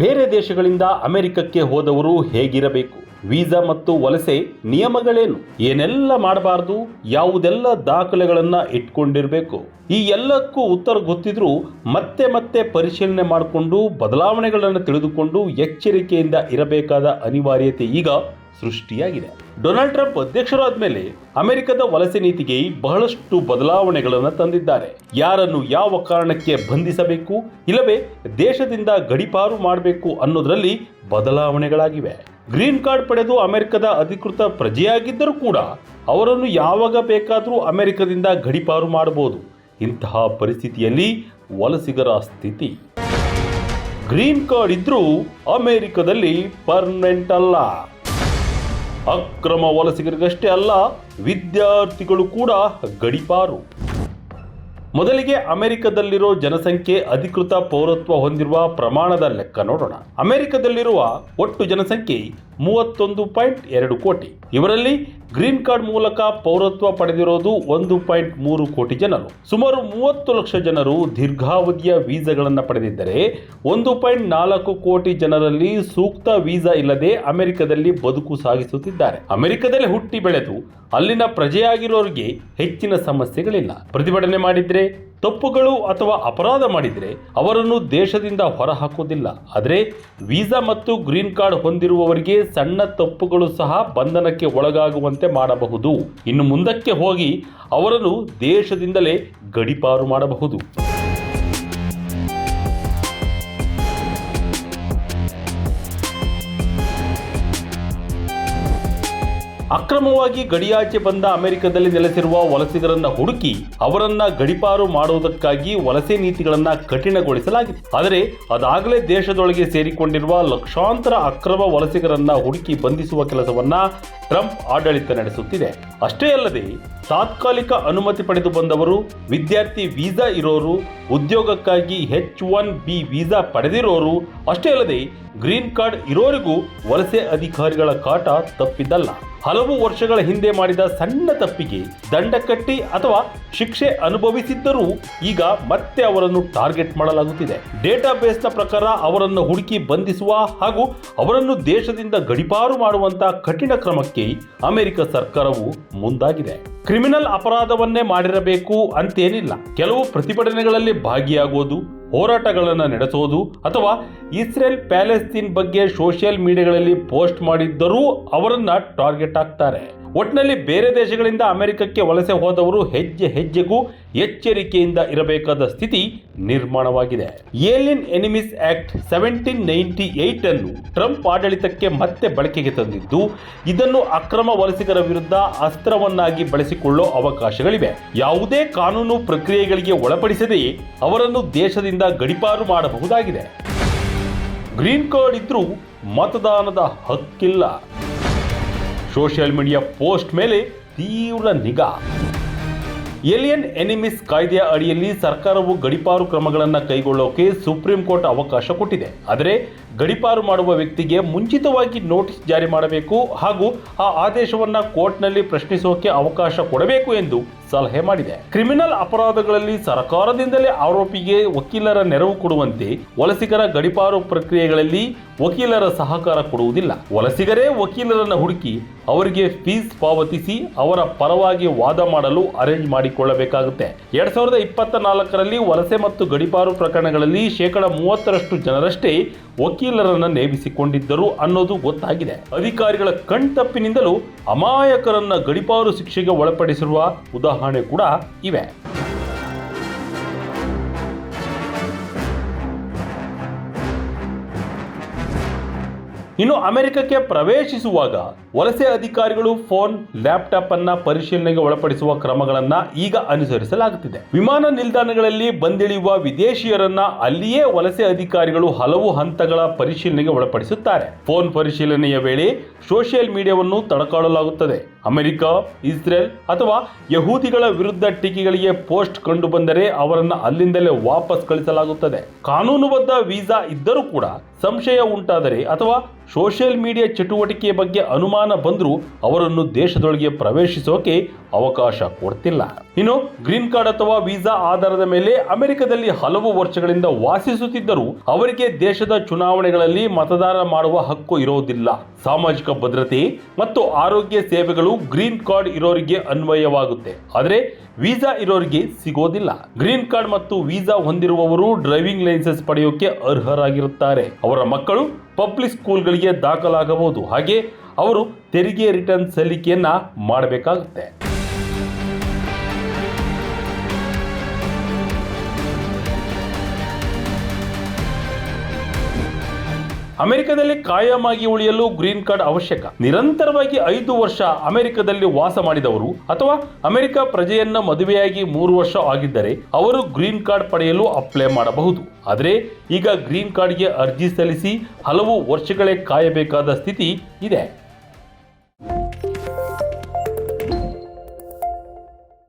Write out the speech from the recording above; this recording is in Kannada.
ಬೇರೆ ದೇಶಗಳಿಂದ ಅಮೆರಿಕಕ್ಕೆ ಹೋದವರು ಹೇಗಿರಬೇಕು? ವೀಸಾ ಮತ್ತು ವಲಸೆ ನಿಯಮಗಳೇನು? ಏನೆಲ್ಲ ಮಾಡಬಾರದು? ಯಾವುದೆಲ್ಲ ದಾಖಲೆಗಳನ್ನು ಇಟ್ಕೊಂಡಿರಬೇಕು? ಈ ಎಲ್ಲಕ್ಕೂ ಉತ್ತರ ಗೊತ್ತಿದ್ರೂ ಮತ್ತೆ ಮತ್ತೆ ಪರಿಶೀಲನೆ ಮಾಡಿಕೊಂಡು ಬದಲಾವಣೆಗಳನ್ನು ತಿಳಿದುಕೊಂಡು ಎಚ್ಚರಿಕೆಯಿಂದ ಇರಬೇಕಾದ ಅನಿವಾರ್ಯತೆ ಈಗ ಸೃಷ್ಟಿಯಾಗಿದೆ. ಡೊನಾಲ್ಡ್ ಟ್ರಂಪ್ ಅಧ್ಯಕ್ಷರಾದ ಮೇಲೆ ಅಮೆರಿಕದ ವಲಸೆ ನೀತಿಗೆ ಬಹಳಷ್ಟು ಬದಲಾವಣೆಗಳನ್ನು ತಂದಿದ್ದಾರೆ. ಯಾರನ್ನು ಯಾವ ಕಾರಣಕ್ಕೆ ಬಂಧಿಸಬೇಕು, ಇಲ್ಲವೇ ದೇಶದಿಂದ ಗಡಿಪಾರು ಮಾಡಬೇಕು ಅನ್ನೋದರಲ್ಲಿ ಬದಲಾವಣೆಗಳಾಗಿವೆ. ಗ್ರೀನ್ ಕಾರ್ಡ್ ಪಡೆದು ಅಮೆರಿಕದ ಅಧಿಕೃತ ಪ್ರಜೆಯಾಗಿದ್ದರೂ ಕೂಡ ಅವರನ್ನು ಯಾವಾಗ ಬೇಕಾದರೂ ಅಮೆರಿಕದಿಂದ ಗಡಿಪಾರು ಮಾಡಬಹುದು ಇಂತಹ ಪರಿಸ್ಥಿತಿಯಲ್ಲಿ ವಲಸಿಗರ ಸ್ಥಿತಿ. ಗ್ರೀನ್ ಕಾರ್ಡ್ ಇದ್ರೂ ಅಮೆರಿಕದಲ್ಲಿ ಪರ್ಮನೆಂಟ್ ಅಲ್ಲ. ಅಕ್ರಮ ವಲಸಿಗರಿಗಷ್ಟೇ ಅಲ್ಲ ವಿದ್ಯಾರ್ಥಿಗಳು ಕೂಡ ಗಡಿಪಾರು. ಮೊದಲಿಗೆ ಅಮೆರಿಕದಲ್ಲಿರೋ ಜನಸಂಖ್ಯೆ ಅಧಿಕೃತ ಪೌರತ್ವ ಹೊಂದಿರುವ ಪ್ರಮಾಣದ ಲೆಕ್ಕ ನೋಡೋಣ. ಅಮೆರಿಕದಲ್ಲಿರುವ ಒಟ್ಟು ಜನಸಂಖ್ಯೆ ಮೂವತ್ತೊಂದು ಪಾಯಿಂಟ್ ಎರಡು ಕೋಟಿ. ಇವರಲ್ಲಿ ಗ್ರೀನ್ ಕಾರ್ಡ್ ಮೂಲಕ ಪೌರತ್ವ ಪಡೆದಿರೋದು ಒಂದು ಪಾಯಿಂಟ್ ಮೂರು ಕೋಟಿ ಜನರು. ಸುಮಾರು ಮೂವತ್ತು ಲಕ್ಷ ಜನರು ದೀರ್ಘಾವಧಿಯ ವೀಸಾಗಳನ್ನು ಪಡೆದಿದ್ದರೆ ಒಂದು ಪಾಯಿಂಟ್ ನಾಲ್ಕು ಕೋಟಿ ಜನರಲ್ಲಿ ಸೂಕ್ತ ವೀಸಾ ಇಲ್ಲದೆ ಅಮೆರಿಕದಲ್ಲಿ ಬದುಕು ಸಾಗಿಸುತ್ತಿದ್ದಾರೆ. ಅಮೆರಿಕದಲ್ಲಿ ಹುಟ್ಟಿ ಬೆಳೆದು ಅಲ್ಲಿನ ಪ್ರಜೆಯಾಗಿರೋರಿಗೆ ಹೆಚ್ಚಿನ ಸಮಸ್ಯೆಗಳಿಲ್ಲ. ಪ್ರತಿಭಟನೆ ಮಾಡಿದ್ರೆ ತಪ್ಪುಗಳು ಅಥವಾ ಅಪರಾಧ ಮಾಡಿದರೆ ಅವರನ್ನು ದೇಶದಿಂದ ಹೊರಹಾಕುವುದಿಲ್ಲ. ಆದರೆ ವೀಸಾ ಮತ್ತು ಗ್ರೀನ್ ಕಾರ್ಡ್ ಹೊಂದಿರುವವರಿಗೆ ಸಣ್ಣ ತಪ್ಪುಗಳು ಸಹ ಬಂಧನಕ್ಕೆ ಒಳಗಾಗುವಂತೆ ಮಾಡಬಹುದು. ಇನ್ನು ಮುಂದಕ್ಕೆ ಹೋಗಿ ಅವರನ್ನು ದೇಶದಿಂದಲೇ ಗಡಿಪಾರು ಮಾಡಬಹುದು. ಅಕ್ರಮವಾಗಿ ಗಡಿಯಾಚೆ ಬಂದ ಅಮೆರಿಕದಲ್ಲಿ ನೆಲೆಸಿರುವ ವಲಸಿಗರನ್ನ ಹುಡುಕಿ ಅವರನ್ನ ಗಡಿಪಾರು ಮಾಡುವುದಕ್ಕಾಗಿ ವಲಸೆ ನೀತಿಗಳನ್ನ ಕಠಿಣಗೊಳಿಸಲಾಗಿದೆ. ಆದರೆ ಅದಾಗಲೇ ದೇಶದೊಳಗೆ ಸೇರಿಕೊಂಡಿರುವ ಲಕ್ಷಾಂತರ ಅಕ್ರಮ ವಲಸಿಗರನ್ನ ಹುಡುಕಿ ಬಂಧಿಸುವ ಕೆಲಸವನ್ನ ಟ್ರಂಪ್ ಆಡಳಿತ ನಡೆಸುತ್ತಿದೆ. ಅಷ್ಟೇ ಅಲ್ಲದೆ ತಾತ್ಕಾಲಿಕ ಅನುಮತಿ ಪಡೆದು ಬಂದವರು, ವಿದ್ಯಾರ್ಥಿ ವೀಸಾ ಇರೋರು, ಉದ್ಯೋಗಕ್ಕಾಗಿ ಹೆಚ್ ಒನ್ ಬಿ ವೀಸಾ ಪಡೆದಿರೋರು, ಅಷ್ಟೇ ಅಲ್ಲದೆ ಗ್ರೀನ್ ಕಾರ್ಡ್ ಇರೋರಿಗೂ ವಲಸೆ ಅಧಿಕಾರಿಗಳ ಕಾಟ ತಪ್ಪಿದ್ದಲ್ಲ. ಹಲವು ವರ್ಷಗಳ ಹಿಂದೆ ಮಾಡಿದ ಸಣ್ಣ ತಪ್ಪಿಗೆ ದಂಡ ಕಟ್ಟಿ ಅಥವಾ ಶಿಕ್ಷೆ ಅನುಭವಿಸಿದ್ದರೂ ಈಗ ಮತ್ತೆ ಅವರನ್ನು ಟಾರ್ಗೆಟ್ ಮಾಡಲಾಗುತ್ತಿದೆ. ಡೇಟಾಬೇಸ್ನ ಪ್ರಕಾರ ಅವರನ್ನು ಹುಡುಕಿ ಬಂಧಿಸುವ ಹಾಗೂ ಅವರನ್ನು ದೇಶದಿಂದ ಗಡಿಪಾರು ಮಾಡುವಂತಹ ಕಠಿಣ ಕ್ರಮಕ್ಕೆ ಅಮೆರಿಕ ಸರ್ಕಾರವು ಮುಂದಾಗಿದೆ. ಕ್ರಿಮಿನಲ್ ಅಪರಾಧವನ್ನೇ ಮಾಡಿರಬೇಕು ಅಂತೇನಿಲ್ಲ. ಕೆಲವು ಪ್ರತಿಭಟನೆಗಳಲ್ಲಿ ಭಾಗಿಯಾಗುವುದು ಹೋರಾಟಗಳನ್ನು ನಡೆಸೋದು ಅಥವಾ ಇಸ್ರೇಲ್ ಪ್ಯಾಲೆಸ್ತೀನ್ ಬಗ್ಗೆ ಸೋಷಿಯಲ್ ಮೀಡಿಯಾಗಳಲ್ಲಿ ಪೋಸ್ಟ್ ಮಾಡಿದ್ದರೂ ಅವರನ್ನು ಟಾರ್ಗೆಟ್ ಆಗ್ತಾರೆ. ಒಟ್ಟಿನಲ್ಲಿ ಬೇರೆ ದೇಶಗಳಿಂದ ಅಮೆರಿಕಕ್ಕೆ ವಲಸೆ ಹೋದವರು ಹೆಜ್ಜೆ ಹೆಜ್ಜೆಗೂ ಎಚ್ಚರಿಕೆಯಿಂದ ಇರಬೇಕಾದ ಸ್ಥಿತಿ ನಿರ್ಮಾಣವಾಗಿದೆ. Alien enemies act seventeen ninety eight ಅನ್ನು ಟ್ರಂಪ್ ಆಡಳಿತಕ್ಕೆ ಮತ್ತೆ ಬಳಕೆಗೆ ತಂದಿದ್ದು, ಇದನ್ನು ಅಕ್ರಮ ವಲಸಿಗರ ವಿರುದ್ಧ ಅಸ್ತ್ರವನ್ನಾಗಿ ಬಳಸಿಕೊಳ್ಳೋ ಅವಕಾಶಗಳಿವೆ. ಯಾವುದೇ ಕಾನೂನು ಪ್ರಕ್ರಿಯೆಗಳಿಗೆ ಒಳಪಡಿಸದೆಯೇ ಅವರನ್ನು ದೇಶದಿಂದ ಗಡಿಪಾರು ಮಾಡಬಹುದಾಗಿದೆ. ಗ್ರೀನ್ ಕಾರ್ಡ್ ಇದ್ರೂ ಮತದಾನದ ಹಕ್ಕಿಲ್ಲ. ಸೋಷಿಯಲ್ ಮೀಡಿಯಾ ಪೋಸ್ಟ್ ಮೇಲೆ ತೀವ್ರ ನಿಗಾ. ಏಲಿಯನ್ ಎನಿಮಿಸ್ ಕಾಯ್ದೆಯ ಅಡಿಯಲ್ಲಿ ಸರ್ಕಾರವು ಗಡಿಪಾರು ಕ್ರಮಗಳನ್ನು ಕೈಗೊಳ್ಳೋಕೆ ಸುಪ್ರೀಂ ಕೋರ್ಟ್ ಅವಕಾಶ ಕೊಟ್ಟಿದೆ. ಆದರೆ ಗಡಿಪಾರು ಮಾಡುವ ವ್ಯಕ್ತಿಗೆ ಮುಂಚಿತವಾಗಿ ನೋಟಿಸ್ ಜಾರಿ ಮಾಡಬೇಕು ಹಾಗೂ ಆ ಆದೇಶವನ್ನು ಕೋರ್ಟ್ನಲ್ಲಿ ಪ್ರಶ್ನಿಸೋಕೆ ಅವಕಾಶ ಕೊಡಬೇಕು ಎಂದು ಸಲಹೆ ಮಾಡಿದೆ. ಕ್ರಿಮಿನಲ್ ಅಪರಾಧಗಳಲ್ಲಿ ಸರ್ಕಾರದಿಂದಲೇ ಆರೋಪಿಗೆ ವಕೀಲರ ನೆರವು ಕೊಡುವಂತೆ ವಲಸಿಗರ ಗಡಿಪಾರು ಪ್ರಕ್ರಿಯೆಗಳಲ್ಲಿ ವಕೀಲರ ಸಹಕಾರ ಕೊಡುವುದಿಲ್ಲ. ವಲಸಿಗರೇ ವಕೀಲರನ್ನ ಹುಡುಕಿ ಅವರಿಗೆ ಫೀಸ್ ಪಾವತಿಸಿ ಅವರ ಪರವಾಗಿ ವಾದ ಮಾಡಲು ಅರೇಂಜ್ ಮಾಡಿಕೊಳ್ಳಬೇಕಾಗುತ್ತೆ. ಎರಡ್ ಸಾವಿರದ ಇಪ್ಪತ್ತ ನಾಲ್ಕರಲ್ಲಿ ವಲಸೆ ಮತ್ತು ಗಡಿಪಾರು ಪ್ರಕರಣಗಳಲ್ಲಿ ಶೇಕಡ ಮೂವತ್ತರಷ್ಟು ಜನರಷ್ಟೇ ವಕೀಲರನ್ನ ನೇಮಿಸಿಕೊಂಡಿದ್ದರು ಅನ್ನೋದು ಗೊತ್ತಾಗಿದೆ. ಅಧಿಕಾರಿಗಳ ಕಣ್ತಪ್ಪಿನಿಂದಲೂ ಅಮಾಯಕರನ್ನ ಗಡಿಪಾರು ಶಿಕ್ಷೆಗೆ ಒಳಪಡಿಸಿರುವ ಉದಾಹರಣೆ ಕೂಡ ಇವೆ. ಇನ್ನು ಅಮೆರಿಕಕ್ಕೆ ಪ್ರವೇಶಿಸುವಾಗ ವಲಸೆ ಅಧಿಕಾರಿಗಳು ಫೋನ್, ಲ್ಯಾಪ್ಟಾಪ್ ಅನ್ನ ಪರಿಶೀಲನೆಗೆ ಒಳಪಡಿಸುವ ಕ್ರಮಗಳನ್ನ ಈಗ ಅನುಸರಿಸಲಾಗುತ್ತಿದೆ. ವಿಮಾನ ನಿಲ್ದಾಣಗಳಲ್ಲಿ ಬಂದಿಳಿಯುವ ವಿದೇಶಿಯರನ್ನ ಅಲ್ಲಿಯೇ ವಲಸೆ ಅಧಿಕಾರಿಗಳು ಹಲವು ಹಂತಗಳ ಪರಿಶೀಲನೆಗೆ ಒಳಪಡಿಸುತ್ತಾರೆ. ಫೋನ್ ಪರಿಶೀಲನೆಯ ವೇಳೆ ಸೋಷಿಯಲ್ ಮೀಡಿಯಾವನ್ನು ತಡಕಾಡಲಾಗುತ್ತದೆ ಅಮೆರಿಕ, ಇಸ್ರೇಲ್ ಅಥವಾ ಯಹೂದಿಗಳ ವಿರುದ್ಧ ಟೀಕೆಗಳಿಗೆ ಪೋಸ್ಟ್ ಕಂಡು ಬಂದರೆ ಅವರನ್ನು ಅಲ್ಲಿಂದಲೇ ವಾಪಸ್ ಕಳಿಸಲಾಗುತ್ತದೆ. ಕಾನೂನುಬದ್ಧ ವೀಸಾ ಇದ್ದರೂ ಕೂಡ ಸಂಶಯ ಉಂಟಾದರೆ ಅಥವಾ ಸೋಷಿಯಲ್ ಮೀಡಿಯಾ ಚಟುವಟಿಕೆಯ ಬಗ್ಗೆ ಅನುಮಾನ ಬಂದರೂ ಅವರನ್ನು ದೇಶದೊಳಗೆ ಪ್ರವೇಶಿಸೋಕೆ ಅವಕಾಶ ಕೊಡ್ತಿಲ್ಲ. ಇನ್ನು ಗ್ರೀನ್ ಕಾರ್ಡ್ ಅಥವಾ ವೀಸಾ ಆಧಾರದ ಮೇಲೆ ಅಮೆರಿಕದಲ್ಲಿ ಹಲವು ವರ್ಷಗಳಿಂದ ವಾಸಿಸುತ್ತಿದ್ದರೂ ಅವರಿಗೆ ದೇಶದ ಚುನಾವಣೆಗಳಲ್ಲಿ ಮತದಾನ ಮಾಡುವ ಹಕ್ಕು ಇರೋದಿಲ್ಲ ಸಾಮಾಜಿಕ ಭದ್ರತೆ ಮತ್ತು ಆರೋಗ್ಯ ಸೇವೆಗಳು ಗ್ರೀನ್ ಕಾರ್ಡ್ ಇರೋರಿಗೆ ಅನ್ವಯವಾಗುತ್ತೆ. ಆದರೆ ವೀಸಾ ಇರೋರಿಗೆ ಸಿಗೋದಿಲ್ಲ. ಗ್ರೀನ್ ಕಾರ್ಡ್ ಮತ್ತು ವೀಸಾ ಹೊಂದಿರುವವರು ಡ್ರೈವಿಂಗ್ ಲೈಸೆನ್ಸ್ ಪಡೆಯೋಕೆ ಅರ್ಹರಾಗಿರುತ್ತಾರೆ. ಅವರ ಮಕ್ಕಳು ಪಬ್ಲಿಕ್ ಸ್ಕೂಲ್ಗಳಿಗೆ ದಾಖಲಾಗಬಹುದು. ಹಾಗೆ ಅವರು ತೆರಿಗೆ ರಿಟರ್ನ್ ಸಲ್ಲಿಕೆಯನ್ನ ಮಾಡಬೇಕಾಗುತ್ತೆ. ಅಮೆರಿಕದಲ್ಲಿ ಕಾಯಮಾಗಿ ಉಳಿಯಲು ಗ್ರೀನ್ ಕಾರ್ಡ್ ಅವಶ್ಯಕ. ನಿರಂತರವಾಗಿ ಐದು ವರ್ಷ ಅಮೆರಿಕದಲ್ಲಿ ವಾಸ ಮಾಡಿದವರು ಅಥವಾ ಅಮೆರಿಕ ಪ್ರಜೆಯನ್ನ ಮದುವೆಯಾಗಿ ಮೂರು ವರ್ಷ ಆಗಿದ್ದರೆ ಅವರು ಗ್ರೀನ್ ಕಾರ್ಡ್ ಪಡೆಯಲು ಅಪ್ಲೈ ಮಾಡಬಹುದು. ಆದರೆ ಈಗ ಗ್ರೀನ್ ಕಾರ್ಡ್ಗೆ ಅರ್ಜಿ ಸಲ್ಲಿಸಿ ಹಲವು ವರ್ಷಗಳೇ ಕಾಯಬೇಕಾದ ಸ್ಥಿತಿ ಇದೆ.